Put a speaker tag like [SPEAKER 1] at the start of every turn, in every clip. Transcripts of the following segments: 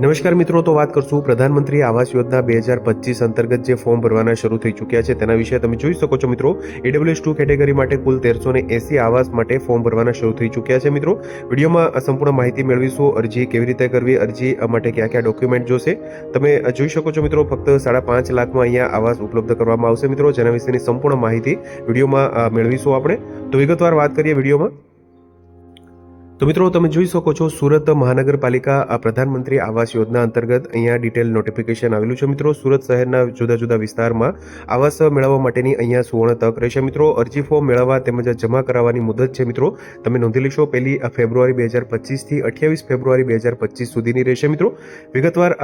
[SPEAKER 1] નમસ્કાર મિત્રો, તો વાત કરશું પ્રધાનમંત્રી આવાસ યોજના બે હજાર પચીસ અંતર્ગત જે ફોર્મ ભરવાના શરૂ થઈ ચૂક્યા છે, તેના વિશે તમે જોઈ શકો છો મિત્રો. એડબ્લ્યુએસ ટુ કેટેગરી માટે કુલ તેરસો ને એસી આવાસ માટે ફોર્મ ભરવાના શરૂ થઈ ચૂક્યા છે મિત્રો. વિડીયોમાં સંપૂર્ણ માહિતી મેળવીશું, અરજી કેવી રીતે કરવી, અરજી માટે કયા કયા ડોક્યુમેન્ટ જોશે. તમે જોઈ શકો છો મિત્રો, ફક્ત સાડા પાંચ લાખમાં અહીંયા આવાસ ઉપલબ્ધ કરવામાં આવશે મિત્રો, જેના વિશેની સંપૂર્ણ માહિતી વિડીયોમાં મેળવીશું આપણે. તો વિગતવાર વાત કરીએ વિડીયોમાં. તો મિત્રો, તમે જોઈ શકો છો સુરત મહાનગરપાલિકા આ પ્રધાનમંત્રી આવાસ યોજના અંતર્ગત અહીંયા ડિટેલ નોટિફિકેશન આવેલું છે. મિત્રો, સુરત શહેરના જુદા જુદા વિસ્તારમાં આવાસ મેળવવા માટેની અહીંયા સુવર્ણ તક રહેશે મિત્રો, અરજી ફોર્મ મેળવવા તેમજ જમા કરાવવાની મુદત છે. મિત્રો, તમે નોંધી લેશો, પહેલી ફેબ્રુઆરી બે હજાર પચીસથી અઠ્યાવીસ ફેબ્રુઆરી બે હજાર પચીસ સુધીની રહેશે. મિત્રો, વિગતવાર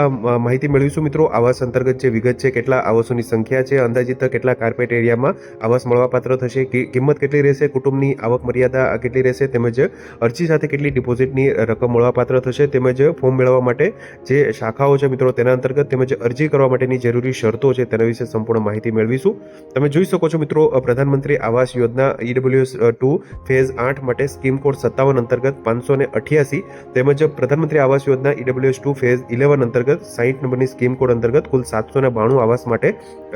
[SPEAKER 1] માહિતી મેળવીશું. મિત્રો, આવાસ અંતર્ગત જે વિગત છે, કેટલા આવાસોની સંખ્યા છે, અંદાજિત કેટલા કાર્પેટ એરિયામાં આવાસ મળવાપાત્ર થશે કિંમત કેટલી રહેશે, કુટુંબની આવક મર્યાદા કેટલી રહેશે તેમજ અરજી સાથે કેટલી ડિપોઝિટની રકમ મળવાપાત્ર થશે તેમજ ફોર્મ મેળવવા માટે જે શાખાઓ છે મિત્રો તેના અંતર્ગત તેમજ અરજી કરવા માટેની જરૂરી શરતો છે તેના વિશે સંપૂર્ણ માહિતી મેળવીશું. તમે જોઈ શકો છો મિત્રો પ્રધાનમંત્રી Awas Yojana EWS two phase આઠ માટે સ્કીમ કોડ સત્તાવન અંતર્ગત પાંચસો ને અઠ્યાસી તેમજ પ્રધાનમંત્રી Awas Yojana EWS two phase eleven અંતર્ગત સાહીઠ નંબરની સ્કીમ કોડ અંતર્ગત કુલ સાતસો ને બાણું આવાસ માટે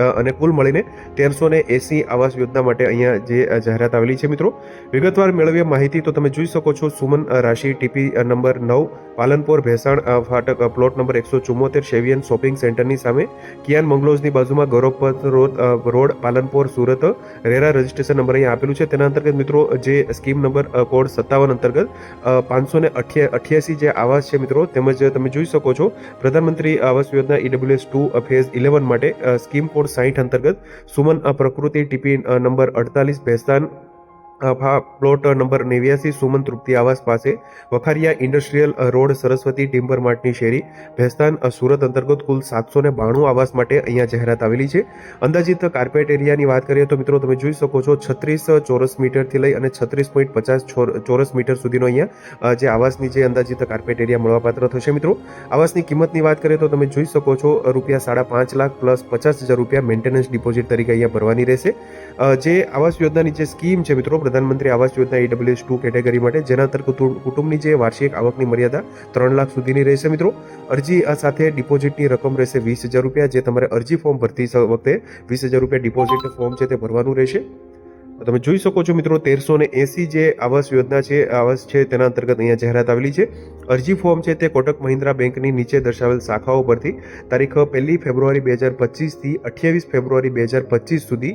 [SPEAKER 1] અને કુલ મળીને તેરસો ને એસી આવાસ યોજના માટે અહીંયા જે જાહેરાત આવેલી છે મિત્રો. વિગતવાર મેળવીએ માહિતી તો તમે જોઈ શકો છો સુમન અ, રાશિ ટીપી નંબર નવ પાલનપુર ભેસાણ ફાટક પ્લોટ નંબર એકસો ચુમ્મોતેર શેવિયન શોપિંગ સેન્ટરની સામે કિયાન બંગલોઝની બાજુમાં Gauravpath road road Palanpur Surat RERA registration number અહીંયા આપેલું છે. તેના અંતર્ગત મિત્રો જે સ્કીમ નંબર કોડ સત્તાવન અંતર્ગત પાંચસો ને અઠ્યાસી જે આવાસ છે મિત્રો તેમજ તમે જોઈ શકો છો Pradhanmantri Awas Yojana EWS two phase eleven માટે સ્કીમ કોડ સાહીઠ અંતર્ગત સુમન પ્રકૃતિ ટીપી નંબર અડતાલીસ ભેસ્તાન પ્લોટ નંબર નેવ્યાસી સુમન તૃપ્તિ આવાસ પાસે Vakharia industrial road Saraswati timber માર્ટની શેરી ભેસ્તાન સુરત અંતર્ગત કુલ સાતસો ને બાણું આવાસ માટે અહીંયા જાહેરાત આવેલી છે. અંદાજિત કાર્પેટ એરિયાની વાત કરીએ તો મિત્રો તમે જોઈ શકો છો છત્રીસ ચોરસ મીટરથી લઈ અને છત્રીસ પોઈન્ટ પચાસ ચોરસ મીટર સુધીનો અહીંયા જે આવાસની જે અંદાજિત કાર્પેટ એરિયા મળવાપાત્ર થશે મિત્રો. આવાસની કિંમતની વાત કરીએ તો તમે જોઈ શકો છો રૂપિયા સાડા પાંચ લાખ પ્લસ પચાસ હજાર રૂપિયા મેન્ટેનન્સ ડિપોઝિટ તરીકે અહીંયા ભરવાની રહેશે. જે આવાસ યોજનાની જે સ્કીમ છે મિત્રો પ્રધાનમંત્રી Awas Yojana EWS two category માટે જેના અંતર્ગત કુટુંબ- કુટુંબની જે વાર્ષિક આવકની મર્યાદા ત્રણ લાખ સુધીની રહેશે મિત્રો. અરજી આ સાથે ડિપોઝિટની રકમ રહેશે વીસ હજાર રૂપિયા, જે તમારે અરજી ફોર્મ ભરતી વખતે વીસ હજાર રૂપિયા ડિપોઝિટ ફોર્મ છે તે ભરવાનું રહેશે. તમે જોઈ શકો છો મિત્રો, તેરસો ને એસી જે આવાસ યોજના છે, આવાસ છે તેના અંતર્ગત અહીંયા જાહેરાત આવેલી છે. અરજી ફોર્મ છે તે કોટક મહિન્દ્રા બેંકની નીચે દર્શાવેલ શાખાઓ પરથી તારીખ પહેલી ફેબ્રુઆરી બે હજાર પચીસથી અઠ્યાવીસ ફેબ્રુઆરી બે હજાર પચીસ સુધી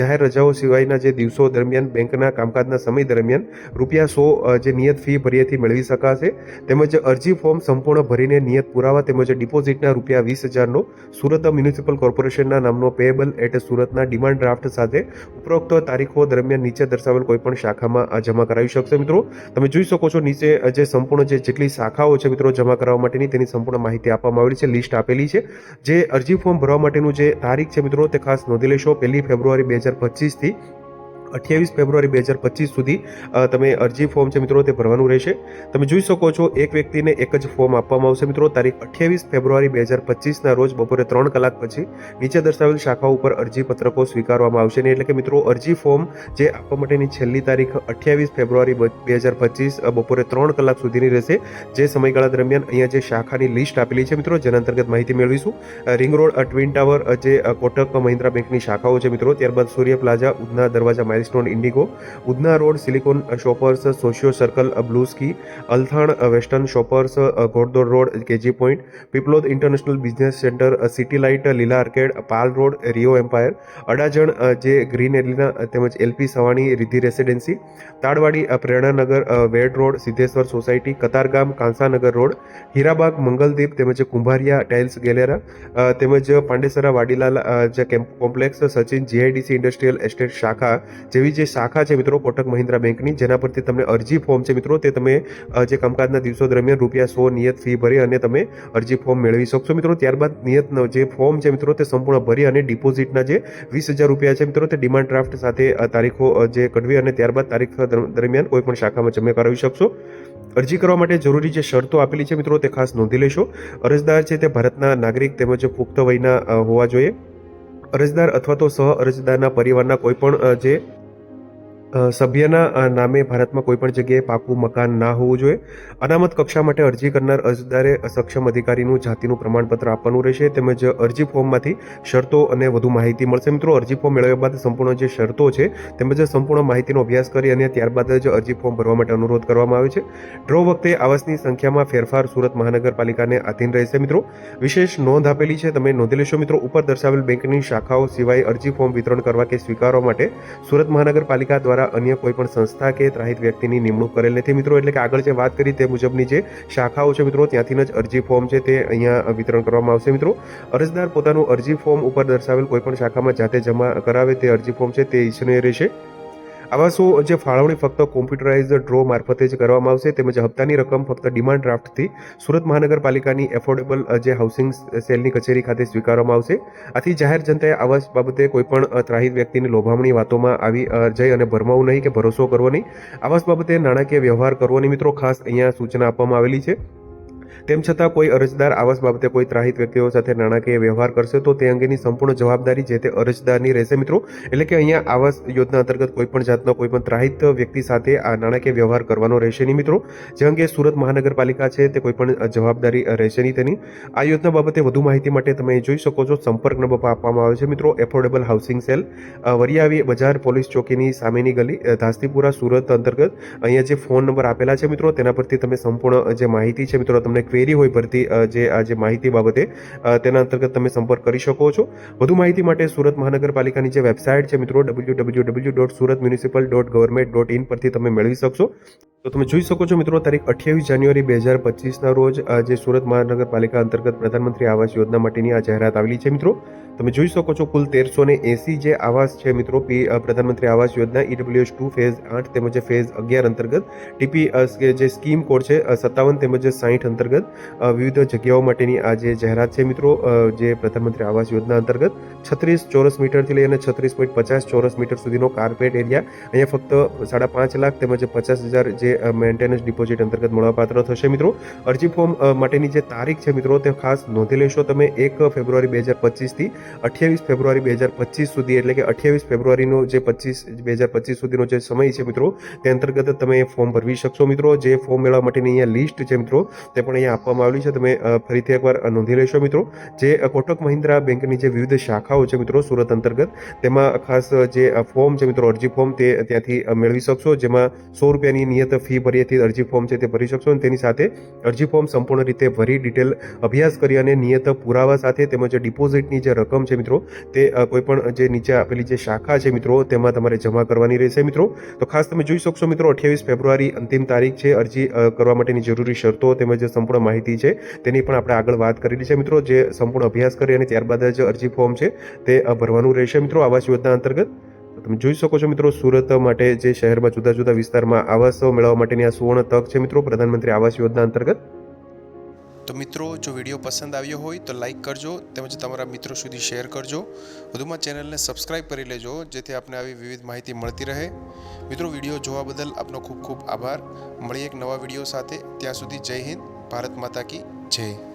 [SPEAKER 1] જાહેર રજાઓ સિવાયના જે દિવસો દરમિયાન બેંકના કામકાજના સમય દરમિયાન રૂપિયા સો જે નિયત ફી ભરીએથી મેળવી શકાશે. તેમજ અરજી ફોર્મ સંપૂર્ણ ભરીને નિયત પુરાવા તેમજ ડિપોઝિટના રૂપિયા વીસ હજારનો સુરત મ્યુનિસિપલ કોર્પોરેશનના નામનો પેએબલ એટ સુરતના ડિમાન્ડ ડ્રાફ્ટ સાથે ઉપરોક્ત તારીખો દરમિયાન નીચે દર્શાવેલ કોઈપણ શાખામાં જમા કરાવી શકશે. મિત્રો, તમે જોઈ શકો છો નીચે જે સંપૂર્ણ જે જેટલી શાખાઓ છે મિત્રો જમા કરાવવા માટેની, તેની સંપૂર્ણ માહિતી આપવામાં આવેલી છે, લિસ્ટ આપેલી છે. જે અરજી ફોર્મ ભરવા માટેનું જે તારીખ છે મિત્રો, તે ખાસ નોંધી લેશો. પહેલી ફેબ્રુઆરી બે હજાર પચીસથી અઠ્યાવીસ ફેબ્રુઆરી બે હજાર પચીસ સુધી તમે અરજી ફોર્મ છે મિત્રો, તે ભરવાનું રહેશે. તમે જોઈ શકો છો, એક વ્યક્તિને એક જ ફોર્મ આપવામાં આવશે મિત્રો. તારીખ અઠ્યાવીસ ફેબ્રુઆરી બે હજાર પચીસના રોજ બપોરે ત્રણ કલાક પછી નીચે દર્શાવેલ શાખાઓ ઉપર અરજી પત્રકો સ્વીકારવામાં આવશે. એટલે કે મિત્રો, અરજી ફોર્મ જે આપવા માટેની છેલ્લી તારીખ અઠ્યાવીસ ફેબ્રુઆરી બે હજાર પચીસ બપોરે ત્રણ કલાક સુધીની રહેશે. જે સમયગાળા દરમિયાન અહીંયા જે શાખાની લિસ્ટ આપેલી છે મિત્રો, જેના અંતર્ગત માહિતી મેળવીશું. રિંગ રોડ ટ્વિન ટાવર જે કોટક મહિન્દ્રા બેંકની શાખાઓ છે મિત્રો, ત્યારબાદ Surya plaza, Udhna Darwaja milestone Indigo Udhna road silicon shoppers, socio circle blue sky blue sky, Althan western shoppers Ghoddod road, KG point, Piplod international business centre city light Leela arcade Pal road Rio empire, Adajan જે green Elina તેમજ LP Savani Riddhi residency, Tadwadi Preranagar Ved road, Siddheshwar society, Katargam, Kansanagar road, Hirabag, Mangaldeep, તેમજ Kumbhariya tiles ગેલેરા તેમજ પાંડેસરા, વાડીલાલ જે complex, Sachin, GIDC industrial estate શાખા જેવી જે શાખા છે મિત્રો કોટક મહિન્દ્રા બેંકની, જેના પરથી તમને અરજી ફોર્મ છે મિત્રો, તે તમે જે કામકાજના દિવસો દરમિયાન રૂપિયા સો નિયત ફી ભરી અને તમે અરજી ફોર્મ મેળવી શકશો મિત્રો. ત્યારબાદ નિયત જે ફોર્મ છે મિત્રો, તે સંપૂર્ણ ભરી અને ડિપોઝિટના જે વીસ હજાર રૂપિયા છે મિત્રો, તે ડિમાન્ડ ડ્રાફ્ટ સાથે તારીખો જે કઢવી અને ત્યારબાદ તારીખ દરમિયાન કોઈ પણ શાખામાં જમા કરાવી શકશો. અરજી કરવા માટે જરૂરી જે શરતો આપેલી છે મિત્રો, તે ખાસ નોંધી લેશો. અરજદાર છે તે ભારતના નાગરિક તેમજ પુખ્ત વયના હોવા જોઈએ. અરજદાર અથવા તો સહ અરજદારના પરિવારના કોઈ પણ જે સભ્યના નામે ભારતમાં કોઈપણ જગ્યાએ પાકું મકાન ના હોવું જોઈએ. અનામત કક્ષા માટે અરજી કરનાર અરજદારે સક્ષમ અધિકારીનું જાતિનું પ્રમાણપત્ર આપવાનું રહેશે તેમજ અરજી ફોર્મમાંથી શરતો અને વધુ માહિતી મળશે. મિત્રો, અરજી ફોર્મ મેળવ્યા બાદ સંપૂર્ણ જે શરતો છે તેમજ સંપૂર્ણ માહિતીનો અભ્યાસ કરી અને ત્યારબાદ જ અરજી ફોર્મ ભરવા માટે અનુરોધ કરવામાં આવે છે. ડ્રો વખતે આવાસની સંખ્યામાં ફેરફાર સુરત મહાનગરપાલિકાને આધીન રહેશે. મિત્રો, વિશેષ નોંધ આપેલી છે. તમે નોંધી લેશો. મિત્રો, ઉપર દર્શાવેલ બેંકની શાખાઓ સિવાય અરજી ફોર્મ વિતરણ કરવા કે સ્વીકારવા માટે સુરત મહાનગરપાલિકા દ્વારા અન્ય કોઈ પણ સંસ્થા કે ત્રાહિત વ્યક્તિની નિમણૂક કરેલ નથી. મિત્રો, એટલે કે આગળ જે વાત કરી તે મુજબની જે શાખાઓ છે મિત્રો ત્યાંથી જ અરજી ફોર્મ છે તે અહીંયા વિતરણ કરવામાં આવશે. મિત્રો, અરજદાર પોતાનું અરજી ફોર્મ ઉપર દર્શાવેલ કોઈ પણ શાખામાં જાતે જમા કરાવે તે અરજી ફોર્મ છે તે ઈચ્છનીય રહેશે. આવાસો જે ફાળવણી ફક્ત કોમ્પ્યુટરાઇઝ ડ્રો મારફતે જ કરવામાં આવશે તેમજ હપ્તાની રકમ ફક્ત ડિમાન્ડ ડ્રાફ્ટથી સુરત મહાનગરપાલિકાની એફોર્ડેબલ જે હાઉસિંગ સેલની કચેરી ખાતે સ્વીકારવામાં આવશે. આથી જાહેર જનતાએ આવાસ બાબતે કોઈપણ ત્રાહિત વ્યક્તિની લોભામણી વાતોમાં આવી જઈ અને ભરમાવું નહીં કે ભરોસો કરવો નહીં. આવાસ બાબતે નાણાકીય વ્યવહાર કરવાની મિત્રો, ખાસ અહીંયા સૂચના આપવામાં આવેલી છે. તેમ છતાં કોઈ અરજદાર આવાસ બાબતે કોઈ ત્રાહિત વ્યક્તિઓ સાથે નાણાકીય વ્યવહાર કરશે તો તે અંગેની સંપૂર્ણ જવાબદારી જે તે અરજદારની રહેશે મિત્રો. એટલે કે અહીંયા આવાસ યોજના અંતર્ગત કોઈ પણ જાતનો કોઈ પણ ત્રાહિત વ્યક્તિ સાથે આ નાણાકીય વ્યવહાર કરવાનો રહેશે નહીં મિત્રો. જે અંગે સુરત મહાનગરપાલિકા છે તે કોઈ પણ જવાબદારી રહેશે નહીં તેની. આ યોજના બાબતે વધુ માહિતી માટે તમે જોઈ શકો છો સંપર્ક નંબર આપવામાં આવે છે મિત્રો. એફોર્ડેબલ હાઉસિંગ સેલ વરિયાવી બજાર પોલીસ ચોકીની સામેની ગલી ધાસ્તીપુરા સુરત અંતર્ગત. અહીંયા જે ફોન નંબર આપેલા છે મિત્રો તેના પરથી તમે સંપૂર્ણ જે માહિતી છે મિત્રો તમને ક્વેરી હોય ભરતી જે આ જે માહિતી બાબતે તેના અંતર્ગત તમે સંપર્ક કરી શકો છો. વધુ માહિતી માટે સુરત મહાનગરપાલિકાની જે વેબસાઇટ છે મિત્રો W W W dot Surat municipal dot government dot in પરથી તમે મેળવી શકશો. તો તમે જોઈ શકો છો મિત્રો, તારીખ અઠ્યાવીસ જાન્યુઆરી બે હજાર પચીસના રોજ આ જે સુરત મહાનગરપાલિકા અંતર્ગત પ્રધાનમંત્રી આવાસ યોજના માટેની આ જાહેરાત આવેલી છે મિત્રો. તમે જોઈ શકો છો કુલ તેરસો ને એસી જે આવાસ છે મિત્રો, પી પ્રધાનમંત્રી Awas Yojana EWS two, phase આઠ તેમજ ફેઝ અગિયાર અંતર્ગત ટીપી જે સ્કીમ કોડ છે સત્તાવન તેમજ સાહીઠ અંતર્ગત વિવિધ જગ્યાઓ માટેની આ જે જાહેરાત છે મિત્રો જે પ્રધાનમંત્રી આવાસ યોજના અંતર્ગત, છત્રીસ ચોરસ મીટરથી લઈ અને છત્રીસ પોઈન્ટ પચાસ ચોરસ મીટર સુધીનો કાર્પેટ એરિયા, અહીંયા ફક્ત સાડા પાંચ લાખ તેમજ પચાસ હજાર જે મેન્ટેનન્સ ડિપોઝિટ અંતર્ગત મળવાપાત્ર થશે મિત્રો. અરજી ફોર્મ માટેની જે તારીખ છે મિત્રો, તે ખાસ નોંધી લેશો તમે એક ફેબ્રુઆરી બે હજાર પચીસથી અઠ્યાવીસ ફેબ્રુઆરી બે હજાર પચીસ સુધી, એટલે કે અઠ્યાવીસ ફેબ્રુઆરીનો જે પચીસ, બે હજાર પચીસ સુધીનો જે સમય છે મિત્રો, તે અંતર્ગત તમે ફોર્મ ભરવી શકશો મિત્રો. જે ફોર્મ મેળવવા માટેની અહીંયા લિસ્ટ છે મિત્રો, તે પણ અહીંયા આપવામાં આવેલી છે. તમે ફરીથી એકવાર નોંધી લેશો મિત્રો. જે કોટક મહિન્દ્રા બેંકની જે વિવિધ શાખાઓ છે મિત્રો, સુરત અંતર્ગત, તેમાં ખાસ જે ફોર્મ છે મિત્રો, અરજી ફોર્મ તે ત્યાંથી મેળવી શકશો. જેમાં સો રૂપિયાની નિયત ફી ભરીથી અરજી ફોર્મ છે તે ભરી શકશો અને તેની સાથે અરજી ફોર્મ સંપૂર્ણ રીતે ભરી ડિટેલ અભ્યાસ કરી અને નિયત પુરાવા સાથે તેમજ ડિપોઝિટની જે રકમ છે મિત્રો, તે કોઈપણ જે નીચે આપેલી જે શાખા છે મિત્રો, તેમાં તમારે જમા કરવાની રહેશે મિત્રો. તો ખાસ તમે જોઈ શકશો મિત્રો, અઠ્યાવીસ ફેબ્રુઆરી અંતિમ તારીખ છે, અરજી કરવા માટેની જરૂરી શરતો તેમજ સંપૂર્ણ માહિતી છે, તેની પણ આપણે આગળ વાત કરેલી છે મિત્રો, જે સંપૂર્ણ અભ્યાસ કરી અને ત્યારબાદ જ અરજી ફોર્મ છે, તે ભરવાનું રહેશે મિત્રો આવાસ યોજના અંતર્ગત. તમે જોઈ શકો છો મિત્રો, સુરત માટે જે શહેરમાં જુદા જુદા વિસ્તારમાં આવાસ મેળવવા માટેની આ સુવર્ણ તક છે મિત્રો, પ્રધાનમંત્રી આવાસ યોજના અંતર્ગત.
[SPEAKER 2] તો મિત્રો, જો વીડિયો પસંદ આવ્યો હોય તો લાઇક કરજો, તેમજ તમારા મિત્રો સુધી શેર કરજો. વધુમાં ચેનલને સબસ્ક્રાઇબ કરી લેજો, જેથી આપને આવી વિવિધ માહિતી મળતી રહે. મિત્રો, વીડિયો જોવા બદલ આપનો ખૂબ ખૂબ આભાર. મળીએ એક નવા વીડિયો સાથે. ત્યાં સુધી જય હિન્દ, ભારત માતા કી જય.